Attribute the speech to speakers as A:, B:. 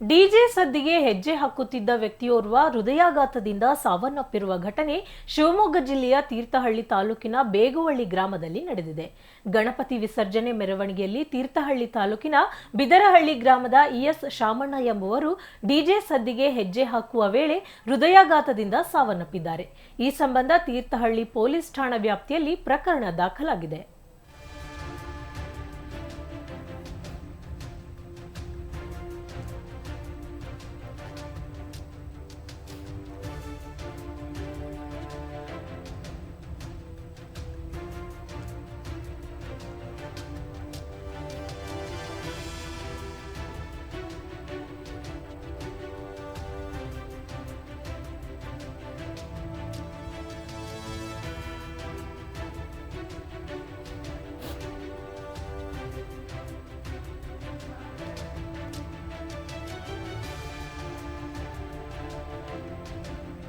A: DJ ಸದ್ದಿಗೆ ಹೆಜ್ಜೆ ಹಾಕುತ್ತಿದ್ದ ವ್ಯಕ್ತಿಯೋರ್ವ ಹೃದಯಾಘಾತದಿಂದ ಸಾವನ್ನಪ್ಪಿರುವ ಘಟನೆ ಶಿವಮೊಗ್ಗ ಜಿಲ್ಲೆಯ ತೀರ್ಥಹಳ್ಳಿ ತಾಲೂಕಿನ ಬೇಗುವಳ್ಳಿ ಗ್ರಾಮದಲ್ಲಿ ನಡೆದಿದೆ. ಗಣಪತಿ ವಿಸರ್ಜನೆ ಮೆರವಣಿಗೆಯಲ್ಲಿ ತೀರ್ಥಹಳ್ಳಿ ತಾಲೂಕಿನ ಬಿದರಹಳ್ಳಿ ಗ್ರಾಮದ ಇಎಸ್ ಶಾಮಣ್ಣ ಎಂಬುವರು ಡಿಜೆ ಸದ್ದಿಗೆ ಹೆಜ್ಜೆ ಹಾಕುವ ವೇಳೆ ಹೃದಯಾಘಾತದಿಂದ ಸಾವನ್ನಪ್ಪಿದ್ದಾರೆ. ಈ ಸಂಬಂಧ ತೀರ್ಥಹಳ್ಳಿ ಪೊಲೀಸ್ ಠಾಣಾ ವ್ಯಾಪ್ತಿಯಲ್ಲಿ ಪ್ರಕರಣ ದಾಖಲಾಗಿದೆ.